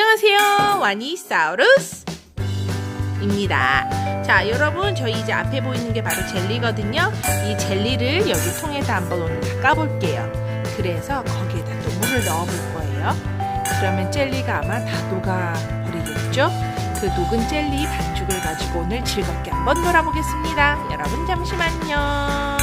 안녕하세요. 와니사우루스입니다. 자, 여러분, 저희 이제 앞에 보이는 게 바로 젤리거든요. 이 젤리를 여기 통에다 한번 오늘 다 까볼게요. 그래서 거기에다 또 물을 넣어볼 거예요. 그러면 젤리가 아마 다 녹아버리겠죠? 그 녹은 젤리 반죽을 가지고 오늘 즐겁게 한번 놀아보겠습니다. 여러분, 잠시만요.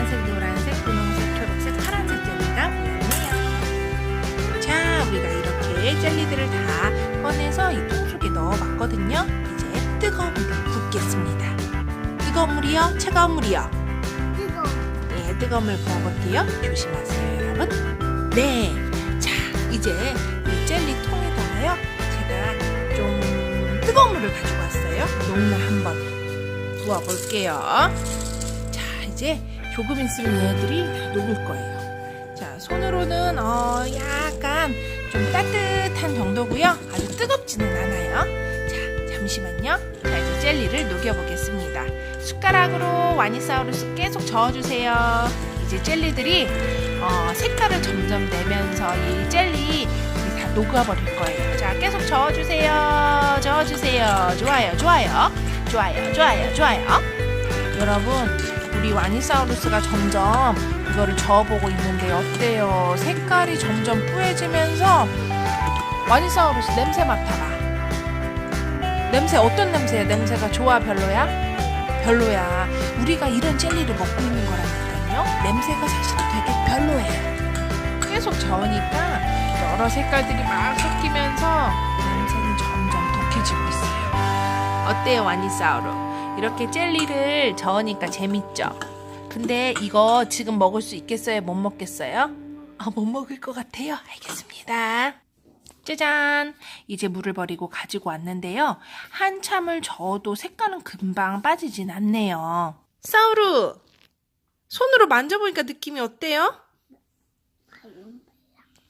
빨간색, 노란색, 분홍색, 초록색, 파란색 젤리가 보이네요. 자, 우리가 이렇게 젤리들을 다 꺼내서 이 통 속에 넣어봤거든요. 이제 뜨거운 물을 붓겠습니다. 뜨거운 물이요? 차가운 물이요? 이거 네, 뜨거운 물 부어볼게요. 조심하세요, 여러분. 네. 자, 이제 이 젤리 통에다가요. 제가 좀 뜨거운 물을 가지고 왔어요. 녹나 한번 부어볼게요. 자, 이제 조금 있으면 얘들이 다 녹을 거예요. 자, 손으로는 어, 약간 좀 따뜻한 정도고요. 아주 뜨겁지는 않아요. 자, 잠시만요. 자, 이제 젤리를 녹여보겠습니다. 숟가락으로 와니사우루스 계속 저어주세요. 이제 젤리들이 어, 색깔을 점점 내면서 이 젤리 다 녹아버릴 거예요. 자, 계속 저어주세요. 저어주세요. 좋아요, 좋아요. 좋아요, 좋아요, 좋아요. 여러분, 우리 와니사우루스가 점점 이거를 저어보고 있는데 어때요? 색깔이 점점 뿌해지면서 와니사우루스 냄새 맡아봐. 냄새 어떤 냄새야? 냄새가 좋아 별로야? 별로야. 우리가 이런 젤리를 먹고 있는 거라니까요. 냄새가 사실 되게 별로예요. 계속 저으니까 여러 색깔들이 막 섞이면서 냄새는 점점 독해지고 있어요. 어때요, 와니사우루? 이렇게 젤리를 저으니까 재밌죠? 근데 이거 지금 먹을 수 있겠어요? 못 먹겠어요? 아, 못 먹을 것 같아요. 알겠습니다. 짜잔! 이제 물을 버리고 가지고 왔는데요. 한참을 저어도 색깔은 금방 빠지진 않네요. 사우루! 손으로 만져보니까 느낌이 어때요?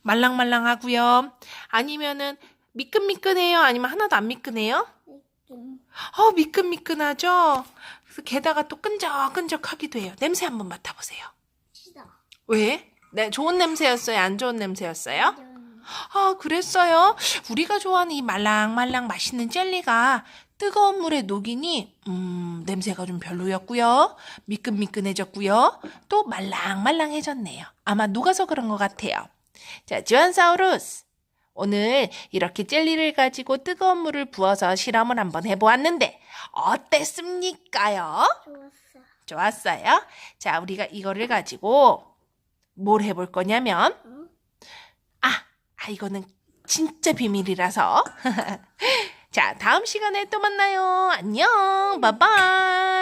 말랑말랑하고요. 아니면은 미끈미끈해요? 아니면 하나도 안 미끈해요? 좀 어, 미끈미끈하죠? 그래서 게다가 또 끈적끈적하기도 해요. 냄새 한번 맡아보세요. 싫어. 왜? 네, 좋은 냄새였어요? 안 좋은 냄새였어요? 좀 아, 그랬어요? 우리가 좋아하는 이 말랑말랑 맛있는 젤리가 뜨거운 물에 녹이니, 음, 냄새가 좀 별로였고요. 미끈미끈해졌고요. 또 말랑말랑해졌네요. 아마 녹아서 그런 것 같아요. 자, 주안사우루스. 오늘 이렇게 젤리를 가지고 뜨거운 물을 부어서 실험을 한번 해보았는데, 어땠습니까요? 좋았어. 좋았어요? 자, 우리가 이거를 가지고 뭘 해볼 거냐면, 응? 아, 아, 이거는 진짜 비밀이라서. 자, 다음 시간에 또 만나요. 안녕. 바이바이.